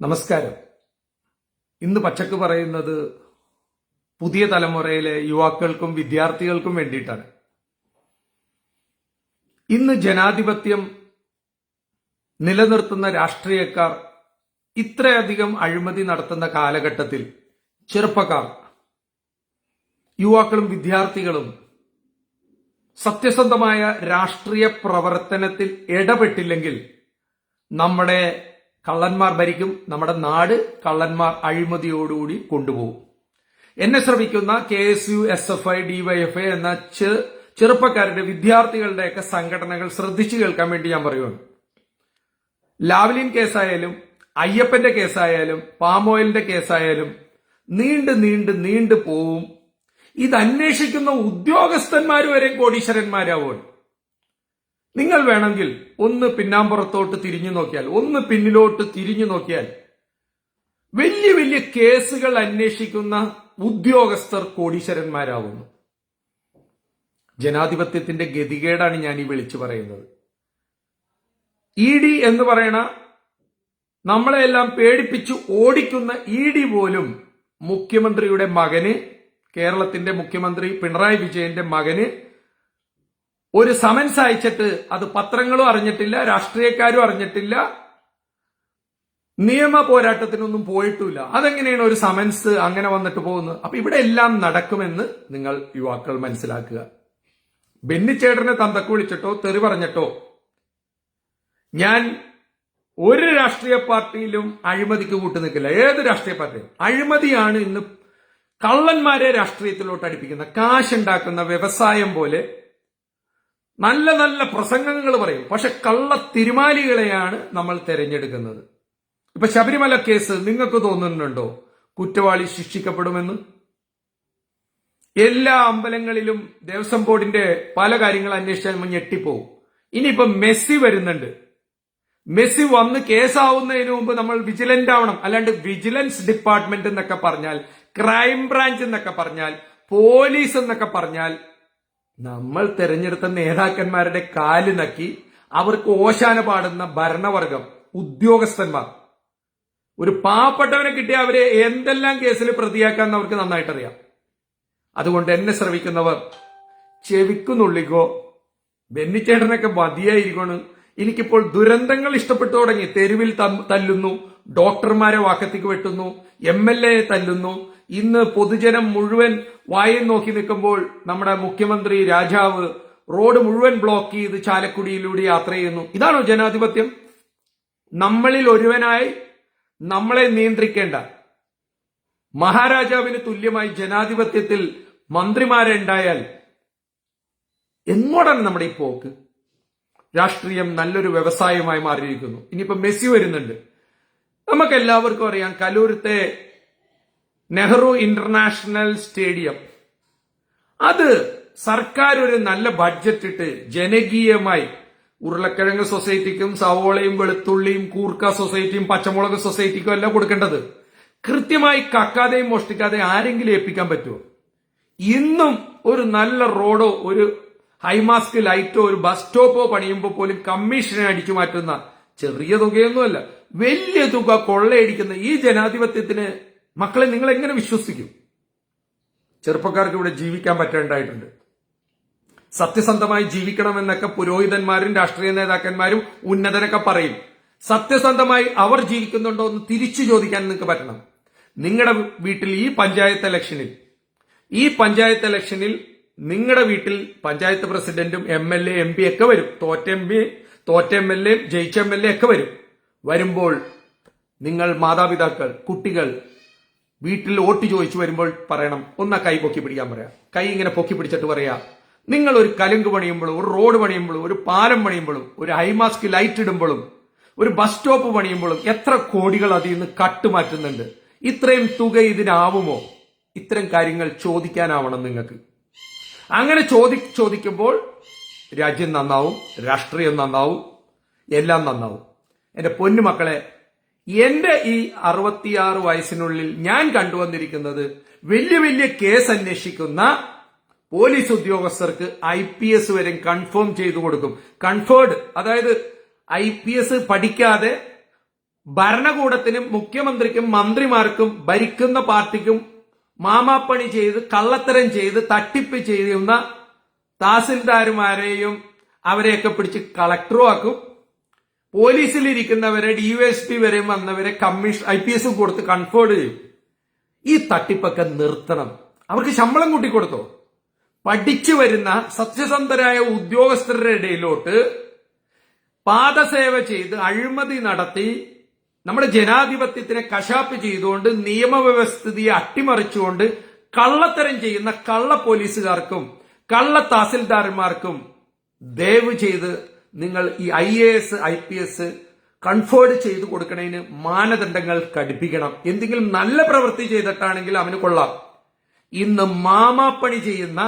നമസ്കാരം. ഇന്ന് പച്ചക്ക് പറയുന്നത് പുതിയ തലമുറയിലെ യുവാക്കൾക്കും വിദ്യാർത്ഥികൾക്കും വേണ്ടിയിട്ടാണ്. ഇന്ന് ജനാധിപത്യം നിലനിർത്തുന്ന രാഷ്ട്രീയക്കാർ ഇത്രയധികം അഴിമതി നടത്തുന്ന കാലഘട്ടത്തിൽ ചെറുപ്പക്കാർ യുവാക്കളും വിദ്യാർത്ഥികളും സത്യസന്ധമായ രാഷ്ട്രീയ പ്രവർത്തനത്തിൽ ഇടപെട്ടില്ലെങ്കിൽ നമ്മുടെ കള്ളന്മാർ ഭരിക്കും. നമ്മുടെ നാട് കള്ളന്മാർ അഴിമതിയോടുകൂടി കൊണ്ടുപോകും. എന്നെ ശ്രമിക്കുന്ന K S U S F I DYFI എന്ന ചെറുപ്പക്കാരുടെ വിദ്യാർത്ഥികളുടെയൊക്കെ സംഘടനകൾ ശ്രദ്ധിച്ചു കേൾക്കാൻ വേണ്ടി ഞാൻ പറയുകയാണ് ലാവ്ലിൻ കേസായാലും അയ്യപ്പന്റെ കേസായാലും പാം ഓയിലിന്റെ കേസായാലും നീണ്ട് നീണ്ട് നീണ്ടു പോവും. ഇത് അന്വേഷിക്കുന്ന ഉദ്യോഗസ്ഥന്മാർ വരെ കോടീശ്വരന്മാരാവുകയാണ് നിങ്ങൾ വേണമെങ്കിൽ ഒന്ന് പിന്നാമ്പുറത്തോട്ട് തിരിഞ്ഞു നോക്കിയാൽ ഒന്ന് പിന്നിലോട്ട് തിരിഞ്ഞു നോക്കിയാൽ വലിയ വലിയ കേസുകൾ അന്വേഷിക്കുന്ന ഉദ്യോഗസ്ഥർ കോടീശ്വരന്മാരാവുന്നു. ജനാധിപത്യത്തിന്റെ ഗതികേടാണ് ഞാൻ ഈ വിളിച്ചു പറയുന്നത്. ഇ ഡി എന്ന് പറയണ നമ്മളെല്ലാം പേടിപ്പിച്ചു ഓടിക്കുന്ന ഇ ഡി പോലും മുഖ്യമന്ത്രിയുടെ മകന് കേരളത്തിന്റെ മുഖ്യമന്ത്രി പിണറായി വിജയന്റെ മകന് ഒരു സമൻസ് അയച്ചിട്ട് അത് പത്രങ്ങളും അറിഞ്ഞിട്ടില്ല രാഷ്ട്രീയക്കാരും അറിഞ്ഞിട്ടില്ല നിയമ പോരാട്ടത്തിനൊന്നും പോയിട്ടില്ല. അതെങ്ങനെയാണ് ഒരു സമൻസ് അങ്ങനെ വന്നിട്ട് പോകുന്നത്? അപ്പൊ ഇവിടെ എല്ലാം നടക്കുമെന്ന് നിങ്ങൾ യുവാക്കൾ മനസ്സിലാക്കുക. ബെന്നിച്ചേട്ടനെ തന്തക്ക് വിളിച്ചിട്ടോ തെറി പറഞ്ഞിട്ടോ ഞാൻ ഒരു രാഷ്ട്രീയ പാർട്ടിയിലും അഴിമതിക്ക് കൂട്ടു നിൽക്കില്ല. ഏത് രാഷ്ട്രീയ പാർട്ടിയും അഴിമതിയാണ് ഇന്ന് കള്ളന്മാരെ രാഷ്ട്രീയത്തിലോട്ട് അടിപ്പിക്കുന്ന കാശുണ്ടാക്കുന്ന വ്യവസായം പോലെ നല്ല നല്ല പ്രസംഗങ്ങൾ പറയും. പക്ഷെ കള്ള തിരുമാലികളെയാണ് നമ്മൾ തിരഞ്ഞെടുക്കുന്നത്. ഇപ്പൊ ശബരിമല കേസ് നിങ്ങൾക്ക് തോന്നുന്നുണ്ടോ? കുറ്റവാളി ശിക്ഷിക്കപ്പെടുമെന്ന്? എല്ലാ അമ്പലങ്ങളിലും ദേവസ്വം ബോർഡിന്റെ പല കാര്യങ്ങൾ അന്വേഷിച്ചാൽ ഞെട്ടിപ്പോവും. ഇനിയിപ്പോ മെസ്സി വരുന്നുണ്ട്. മെസ്സി വന്ന് കേസാവുന്നതിന് മുമ്പ് നമ്മൾ വിജിലന്റ് ആവണം. അല്ലാണ്ട് വിജിലൻസ് ഡിപ്പാർട്ട്മെന്റ് എന്നൊക്കെ പറഞ്ഞാൽ ക്രൈം ബ്രാഞ്ച് എന്നൊക്കെ പറഞ്ഞാൽ പോലീസ് എന്നൊക്കെ പറഞ്ഞാൽ നമ്മൾ തെരഞ്ഞെടുത്ത നേതാക്കന്മാരുടെ കാൽ നക്കി അവർക്ക് ഓശാന പാടുന്ന ഭരണവർഗം ഉദ്യോഗസ്ഥന്മാർ. ഒരു പാവപ്പെട്ടവനെ കിട്ടിയ അവരെ എന്തെല്ലാം കേസിൽ പ്രതിയാക്കാന്ന് അവർക്ക് നന്നായിട്ടറിയാം. അതുകൊണ്ട് എന്നെ ശ്രമിക്കുന്നവർ ചെവിക്കുന്നുള്ളിക്കോ ബെന്നിച്ചേട്ടനൊക്കെ മതിയായിരിക്കണം എനിക്കിപ്പോൾ ദുരന്തങ്ങൾ ഇഷ്ടപ്പെട്ടു തുടങ്ങി തെരുവിൽ തല്ലുന്നു ഡോക്ടർമാരെ വാക്കത്തേക്ക് വെട്ടുന്നു എം എൽ തല്ലുന്നു ഇന്ന് പൊതുജനം മുഴുവൻ വായം നോക്കി നിൽക്കുമ്പോൾ നമ്മുടെ മുഖ്യമന്ത്രി രാജാവ് റോഡ് മുഴുവൻ ബ്ലോക്ക് ചെയ്ത് ചാലക്കുടിയിലൂടെ യാത്ര ചെയ്യുന്നു. ഇതാണോ ജനാധിപത്യം? നമ്മളിൽ ഒരുവനായി നമ്മളെ നിയന്ത്രിക്കേണ്ട. മഹാരാജാവിന് തുല്യമായി ജനാധിപത്യത്തിൽ മന്ത്രിമാരെ ഉണ്ടായാൽ നമ്മുടെ ഈ പോക്ക്? രാഷ്ട്രീയം നല്ലൊരു വ്യവസായമായി മാറിയിരിക്കുന്നു. ഇനിയിപ്പോ മെസ്സി വരുന്നുണ്ട്. നമുക്ക് എല്ലാവർക്കും അറിയാം കലൂരത്തെ നെഹ്റു ഇന്റർനാഷണൽ സ്റ്റേഡിയം. അത് സർക്കാർ ഒരു നല്ല ബഡ്ജറ്റ് ഇട്ട് ജനകീയമായി ഉരുളക്കിഴങ്ങ് സൊസൈറ്റിക്കും സവോളയും വെളുത്തുള്ളിയും കൂർക്ക സൊസൈറ്റിയും പച്ചമുളക് സൊസൈറ്റിക്കും എല്ലാം കൊടുക്കേണ്ടത് കൃത്യമായി കക്കാതെയും മോഷ്ടിക്കാതെ ആരെങ്കിലും ഏൽപ്പിക്കാൻ പറ്റുമോ? ഇന്നും ഒരു നല്ല റോഡോ ഒരു ഹൈമാസ്ക് ലൈറ്റോ ഒരു ബസ് സ്റ്റോപ്പോ പണിയുമ്പോൾ പോലും കമ്മീഷനെ അടിച്ചു മാറ്റുന്ന ചെറിയ തുകയൊന്നുമല്ല വലിയ തുക കൊള്ളയടിക്കുന്ന ഈ ജനാധിപത്യത്തിന് മക്കളെ നിങ്ങൾ എങ്ങനെ വിശ്വസിക്കും? ചെറുപ്പക്കാർക്ക് ഇവിടെ ജീവിക്കാൻ പറ്റേണ്ടതായിട്ടുണ്ട് സത്യസന്ധമായി ജീവിക്കണമെന്നൊക്കെ പുരോഹിതന്മാരും രാഷ്ട്രീയ നേതാക്കന്മാരും ഉന്നതനൊക്കെ പറയും. സത്യസന്ധമായി അവർ ജീവിക്കുന്നുണ്ടോ എന്ന് തിരിച്ചു ചോദിക്കാൻ നിങ്ങൾക്ക് പറ്റണം. നിങ്ങളുടെ വീട്ടിൽ ഈ പഞ്ചായത്ത് ഇലക്ഷനിൽ ഈ പഞ്ചായത്ത് ഇലക്ഷനിൽ നിങ്ങളുടെ വീട്ടിൽ പഞ്ചായത്ത് പ്രസിഡന്റും M L A M P ഒക്കെ വരും. തോറ്റ എം പി തോറ്റ എം എൽ എ ജയിച്ച എം എൽ എ ഒക്കെ വരും. വരുമ്പോൾ നിങ്ങൾ മാതാപിതാക്കൾ കുട്ടികൾ വീട്ടിൽ വോട്ട് ചോദിച്ചു വരുമ്പോൾ പറയണം ഒന്ന് കൈ പൊക്കി പിടിക്കാൻ പറയാം. കൈ ഇങ്ങനെ പൊക്കി പിടിച്ചിട്ട് പറയാ നിങ്ങൾ ഒരു കലുങ്ക് പണിയുമ്പോഴും ഒരു റോഡ് പണിയുമ്പോഴും ഒരു പാലം പണിയുമ്പോഴും ഒരു ഹൈമാസ്ക് ലൈറ്റ് ഇടുമ്പോഴും ഒരു ബസ് സ്റ്റോപ്പ് പണിയുമ്പോഴും എത്ര കോടികൾ അതിൽ നിന്ന് കട്ടുമാറ്റുന്നുണ്ട് ഇത്രയും തുക ഇതിനാവുമോ? ഇത്തരം കാര്യങ്ങൾ ചോദിക്കാനാവണം നിങ്ങൾക്ക്. അങ്ങനെ ചോദി ചോദിക്കുമ്പോൾ രാജ്യം നന്നാവും രാഷ്ട്രീയം നന്നാവും എല്ലാം നന്നാവും. എന്റെ പൊന്നുമക്കളെ എന്റെ ഈ അറുപത്തിയാറ് വയസ്സിനുള്ളിൽ ഞാൻ കണ്ടുവന്നിരിക്കുന്നത് വലിയ വലിയ കേസ് അന്വേഷിക്കുന്ന പോലീസ് ഉദ്യോഗസ്ഥർക്ക് ഐ പി എസ് വരെ കൺഫേം ചെയ്തു കൊടുക്കും. കൺഫേർഡ് അതായത് ഐ പി എസ് പഠിക്കാതെ ഭരണകൂടത്തിനും മുഖ്യമന്ത്രിക്കും മന്ത്രിമാർക്കും ഭരിക്കുന്ന പാർട്ടിക്കും മാമാപ്പണി ചെയ്ത് കള്ളത്തരം ചെയ്ത് തട്ടിപ്പ് ചെയ്യുന്ന തഹസിൽദാർമാരെയും അവരെയൊക്കെ പിടിച്ച് കളക്ടറും ആക്കും. പോലീസിലിരിക്കുന്നവരെ ഡിവൈഎസ്പി വരെയും വന്നവരെ കമ്മീഷൻ ഐ പി എസും കൊടുത്ത് കൺഫേർഡ് ചെയ്യും. ഈ തട്ടിപ്പൊക്കെ നിർത്തണം. അവർക്ക് ശമ്പളം കൂട്ടിക്കൊടുത്തോ? പഠിച്ചു വരുന്ന സത്യസന്ധരായ ഉദ്യോഗസ്ഥരുടെ ഇടയിലോട്ട് പാദസേവ ചെയ്ത് അഴിമതി നടത്തി നമ്മുടെ ജനാധിപത്യത്തിനെ കശാപ്പ് ചെയ്തുകൊണ്ട് നിയമവ്യവസ്ഥിതിയെ അട്ടിമറിച്ചുകൊണ്ട് കള്ളത്തരം ചെയ്യുന്ന കള്ള പോലീസുകാർക്കും കള്ള തഹസിൽദാർമാർക്കും ദയവ് ചെയ്ത് നിങ്ങൾ ഈ I A S I P S conferred ചെയ്തു കൊടുക്കുന്നതിന് മാനദണ്ഡങ്ങൾ കടുപ്പിക്കണം എന്തെങ്കിലും നല്ല പ്രവൃത്തി ചെയ്തിട്ടാണെങ്കിൽ അവന് കൊള്ളാം. ഇന്ന് മാമാപ്പണി ചെയ്യുന്ന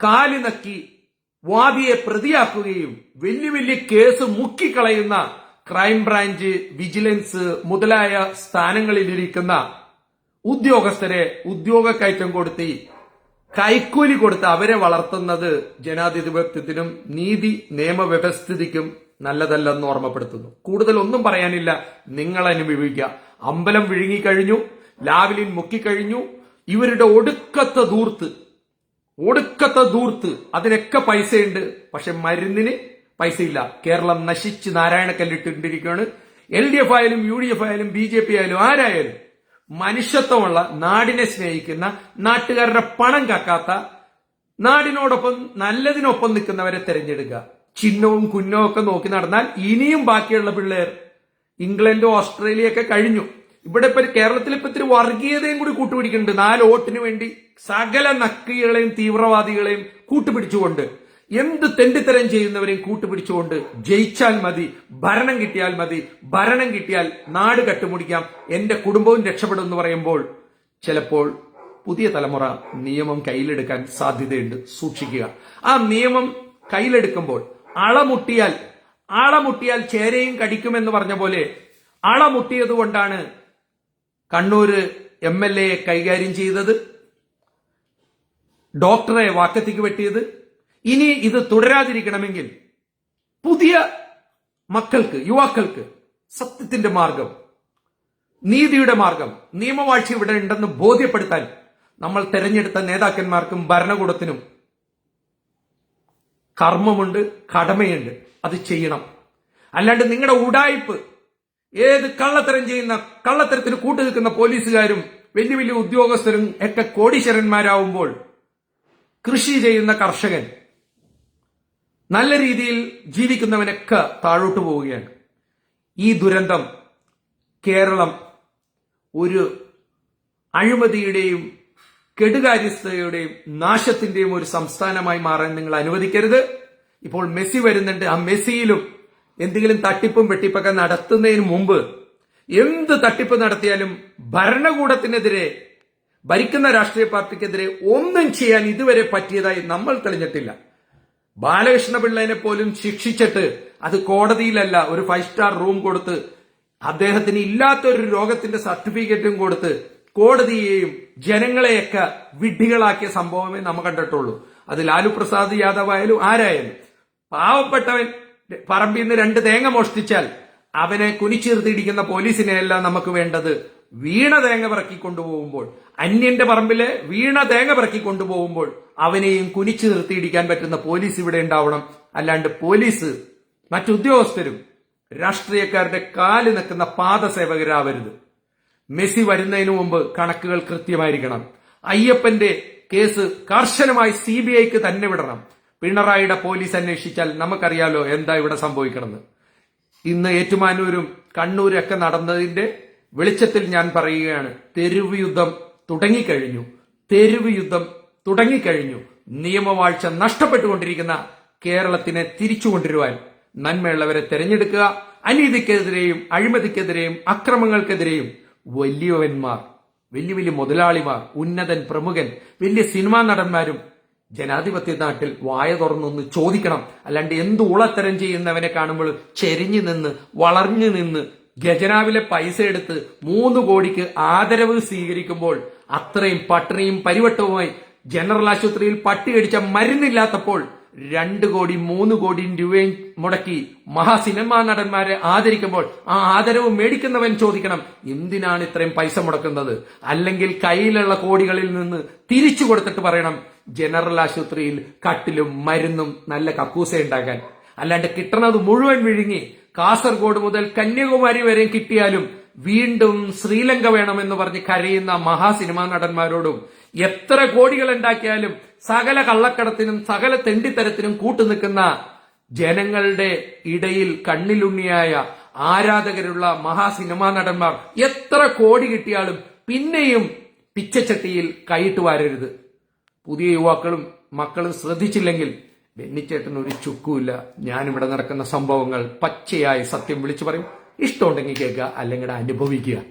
കാലി നക്കി വാദിയെ പ്രതിയാക്കുകയും വലിയ വലിയ കേസ് മുക്കിക്കളയുന്ന ക്രൈംബ്രാഞ്ച് വിജിലൻസ് മുതലായ സ്ഥാനങ്ങളിലിരിക്കുന്ന ഉദ്യോഗസ്ഥരെ ഉദ്യോഗ കയറ്റം കൊടുത്തി കൈക്കൂലി കൊടുത്ത് അവരെ വളർത്തുന്നത് ജനാധിപത്യത്തിനും നീതി നിയമവ്യവസ്ഥിതിക്കും നല്ലതല്ലെന്ന് ഓർമ്മപ്പെടുത്തുന്നു. കൂടുതൽ ഒന്നും പറയാനില്ല. നിങ്ങൾ അനുഭവിക്കുക. അമ്പലം വിഴുങ്ങിക്കഴിഞ്ഞു. ലാവലിൻ മുക്കിക്കഴിഞ്ഞു. ഇവരുടെ ഒടുക്കത്തെ ദൂർത്ത് ഒടുക്കത്തെ ദൂർത്ത് അതിനൊക്കെ പൈസയുണ്ട്. പക്ഷെ മരുന്നിന് പൈസയില്ല. കേരളം നശിച്ച് നാരായണക്കല്ലിട്ടിരിക്കുകയാണ്. എൽ ഡി എഫ് ആയാലും യു ഡി എഫ് ആയാലും ബി ജെ പി ആയാലും ആരായാലും മനുഷ്യത്വമുള്ള നാടിനെ സ്നേഹിക്കുന്ന നാട്ടുകാരുടെ പണം കാക്കാത്ത നാടിനോടൊപ്പം നല്ലതിനൊപ്പം നിൽക്കുന്നവരെ തിരഞ്ഞെടുക്കുക. ചിഹ്നവും കുന്നവും ഒക്കെ നോക്കി നടന്നാൽ ഇനിയും ബാക്കിയുള്ള പിള്ളേർ ഇംഗ്ലണ്ട് ഓസ്ട്രേലിയ ഒക്കെ കഴിഞ്ഞു. ഇവിടെ ഇപ്പൊ കേരളത്തിൽ ഇപ്പൊ ഇത്തിരി വർഗീയതയും കൂടി കൂട്ടുപിടിക്കുന്നുണ്ട്. നാല് വോട്ടിന് വേണ്ടി സകല നക്കികളെയും തീവ്രവാദികളെയും കൂട്ടുപിടിച്ചുകൊണ്ട് എന്ത് തെണ്ടിത്തരം ചെയ്യുന്നവരെയും കൂട്ടുപിടിച്ചുകൊണ്ട് ജയിച്ചാൽ മതി ഭരണം കിട്ടിയാൽ മതി ഭരണം കിട്ടിയാൽ നാട് കട്ടുമുടിക്കാം എന്റെ കുടുംബവും രക്ഷപ്പെടും എന്ന് പറയുമ്പോൾ ചിലപ്പോൾ പുതിയ തലമുറ നിയമം കയ്യിലെടുക്കാൻ സാധ്യതയുണ്ട്. സൂക്ഷിക്കുക. ആ നിയമം കയ്യിലെടുക്കുമ്പോൾ അളമുട്ടിയാൽ അളമുട്ടിയാൽ ചേരയും കടിക്കുമെന്ന് പറഞ്ഞ പോലെ അളമുട്ടിയത് കൊണ്ടാണ് കണ്ണൂര് എം എൽ എ കൈകാര്യം ചെയ്തത് ഡോക്ടറെ വാക്കത്തിക്ക് വെട്ടിയത് ഇനി ഇത് തുടരാതിരിക്കണമെങ്കിൽ പുതിയ മക്കൾക്ക് യുവാക്കൾക്ക് സത്യത്തിന്റെ മാർഗം നീതിയുടെ മാർഗം നിയമവാഴ്ച ഇവിടെ ഉണ്ടെന്ന് ബോധ്യപ്പെടുത്താൻ നമ്മൾ തെരഞ്ഞെടുത്ത നേതാക്കന്മാർക്കും ഭരണകൂടത്തിനും കർമ്മമുണ്ട് കടമയുണ്ട്. അത് ചെയ്യണം. അല്ലാണ്ട് നിങ്ങളുടെ ഉടായ്പ് ഏത് കള്ളത്തരം ചെയ്യുന്ന കള്ളത്തരത്തിന് കൂട്ടു നിൽക്കുന്ന പോലീസുകാരും വലിയ വലിയ ഉദ്യോഗസ്ഥരും ഒക്കെ കോടീശ്വരന്മാരാവുമ്പോൾ കൃഷി ചെയ്യുന്ന കർഷകൻ നല്ല രീതിയിൽ ജീവിക്കുന്നവനൊക്കെ താഴോട്ട് പോവുകയാണ്. ഈ ദുരന്തം കേരളം ഒരു അഴിമതിയുടെയും കെടുകാര്യസ്ഥതയുടെയും നാശത്തിന്റെയും ഒരു സംസ്ഥാനമായി മാറാൻ നിങ്ങൾ അനുവദിക്കരുത്. ഇപ്പോൾ മെസ്സി വരുന്നുണ്ട്. ആ മെസ്സിയിലും എന്തെങ്കിലും തട്ടിപ്പും വെട്ടിപ്പൊക്കെ നടത്തുന്നതിന് മുമ്പ് എന്ത് തട്ടിപ്പ് നടത്തിയാലും ഭരണകൂടത്തിനെതിരെ ഭരിക്കുന്ന രാഷ്ട്രീയ പാർട്ടിക്കെതിരെ ഒന്നും ചെയ്യാൻ ഇതുവരെ പറ്റിയതായി നമ്മൾ തെളിഞ്ഞിട്ടില്ല. ബാലകൃഷ്ണ പിള്ളേനെ പോലും ശിക്ഷിച്ചിട്ട് അത് കോടതിയിലല്ല ഒരു ഫൈവ് സ്റ്റാർ റൂം കൊടുത്ത് അദ്ദേഹത്തിന് ഇല്ലാത്തൊരു രോഗത്തിന്റെ സർട്ടിഫിക്കറ്റും കൊടുത്ത് കോടതിയെയും ജനങ്ങളെയൊക്കെ വിഡ്ഢികളാക്കിയ സംഭവമേ നമ്മൾ കണ്ടിട്ടുള്ളൂ. അത് ലാലു പ്രസാദ് യാദവ് ആയാലും ആരായാലും. പാവപ്പെട്ടവൻ പറമ്പിൽ നിന്ന് രണ്ട് തേങ്ങ മോഷ്ടിച്ചാൽ അവനെ കുനിച്ചിരുത്തിയിരിക്കുന്ന പോലീസിനെയല്ല നമുക്ക് വേണ്ടത്. വീണ തേങ്ങ പിറക്കി കൊണ്ടുപോകുമ്പോൾ അന്യന്റെ പറമ്പിലെ വീണ തേങ്ങ പിറക്കി കൊണ്ടുപോകുമ്പോൾ അവനെയും കുനിച്ചു നിർത്തിയിടിക്കാൻ പറ്റുന്ന പോലീസ് ഇവിടെ ഉണ്ടാവണം. അല്ലാണ്ട് പോലീസ് മറ്റുദ്യോഗസ്ഥരും രാഷ്ട്രീയക്കാരുടെ കാൽ നിൽക്കുന്ന പാദസേവകരാവരുത്. മെസ്സി വരുന്നതിന് മുമ്പ് കണക്കുകൾ കൃത്യമായിരിക്കണം. അയ്യപ്പന്റെ കേസ് കർശനമായി സി ബി ഐക്ക് തന്നെ വിടണം. പിണറായിയുടെ പോലീസ് അന്വേഷിച്ചാൽ നമുക്കറിയാലോ എന്താ ഇവിടെ സംഭവിക്കണമെന്ന്. ഇന്ന് ഏറ്റുമാനൂരും കണ്ണൂരും ഒക്കെ നടന്നതിന്റെ വെളിച്ചത്തിൽ ഞാൻ പറയുകയാണ് തെരുവ് യുദ്ധം തുടങ്ങിക്കഴിഞ്ഞു തെരുവ് യുദ്ധം തുടങ്ങിക്കഴിഞ്ഞു. നിയമവാഴ്ച നഷ്ടപ്പെട്ടുകൊണ്ടിരിക്കുന്ന കേരളത്തിനെ തിരിച്ചുകൊണ്ടിരുവാൻ നന്മയുള്ളവരെ തെരഞ്ഞെടുക്കുക അനീതിക്കെതിരെയും അഴിമതിക്കെതിരെയും അക്രമങ്ങൾക്കെതിരെയും വലിയവന്മാർ വലിയ വലിയ മുതലാളിമാർ ഉന്നതൻ പ്രമുഖൻ വലിയ സിനിമാ നടന്മാരും ജനാധിപത്യ നാട്ടിൽ വായ തുറന്നൊന്ന് ചോദിക്കണം. അല്ലാണ്ട് എന്ത് ഉളത്തരം ചെയ്യുന്നവനെ കാണുമ്പോൾ ചെരിഞ്ഞു നിന്ന് വളർന്നു നിന്ന് ഖജനാവിലെ പൈസ എടുത്ത് മൂന്ന് കോടിക്ക് ആദരവ് സ്വീകരിക്കുമ്പോൾ അത്രയും പട്ടിണിയും പരിവട്ടവുമായി ജനറൽ ആശുപത്രിയിൽ പട്ടി അടിച്ച മരുന്നില്ലാത്തപ്പോൾ രണ്ട് കോടി മൂന്ന് കോടി രൂപയും മുടക്കി മഹാസിനിമാ നടന്മാരെ ആദരിക്കുമ്പോൾ ആ ആദരവ് മേടിക്കുന്നവൻ ചോദിക്കണം എന്തിനാണ് ഇത്രയും പൈസ മുടക്കുന്നത്? അല്ലെങ്കിൽ കയ്യിലുള്ള കോടികളിൽ നിന്ന് തിരിച്ചു കൊടുത്തിട്ട് പറയണം ജനറൽ ആശുപത്രിയിൽ കട്ടിലും മരുന്നും നല്ല കക്കൂസ ഉണ്ടാക്കാൻ അല്ലാണ്ട് കിട്ടണത് മുഴുവൻ വിഴുങ്ങി കാസർഗോഡ് മുതൽ കന്യാകുമാരി വരെ കിട്ടിയാലും വീണ്ടും ശ്രീലങ്ക വേണമെന്ന് പറഞ്ഞ് കരയുന്ന മഹാസിനിമാ നടന്മാരോടും എത്ര കോടികൾ ഉണ്ടാക്കിയാലും സകല കള്ളക്കടത്തിനും സകല തെണ്ടിത്തരത്തിനും കൂട്ടുനിൽക്കുന്ന ജനങ്ങളുടെ ഇടയിൽ കണ്ണിലുണ്ണിയായ ആരാധകരുള്ള മഹാസിനിമാ നടന്മാർ എത്ര കോടി കിട്ടിയാലും പിന്നെയും പിച്ചച്ചട്ടിയിൽ കൈയിട്ട് വാരരുത്. പുതിയ യുവാക്കളും മക്കളും ശ്രദ്ധിച്ചില്ലെങ്കിൽ ബെന്നിച്ചേട്ടൻ ഒരു ചുക്കുമില്ല. ഞാനിവിടെ നടക്കുന്ന സംഭവങ്ങൾ പച്ചയായി സത്യം വിളിച്ചു പറയും. ഇഷ്ടമുണ്ടെങ്കിൽ കേൾക്കുക അല്ലെങ്കിൽ അനുഭവിക്കുക.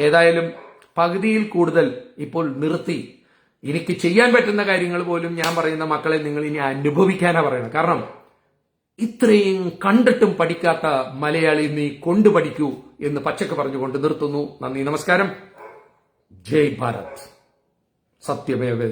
ഏതായാലും പകുതിയിൽ കൂടുതൽ ഇപ്പോൾ നിർത്തി. എനിക്ക് ചെയ്യാൻ പറ്റുന്ന കാര്യങ്ങൾ പോലും ഞാൻ പറയുന്ന മക്കളെ നിങ്ങൾ ഇനി അനുഭവിക്കാനാ പറയണം കാരണം ഇത്രയും കണ്ടിട്ടും പഠിക്കാത്ത മലയാളി നീ കൊണ്ടു പഠിക്കൂ എന്ന് പച്ചക്ക് പറഞ്ഞുകൊണ്ട് നിർത്തുന്നു. നന്ദി നമസ്കാരം. ജയ് ഭാരത്. സത്യമേവ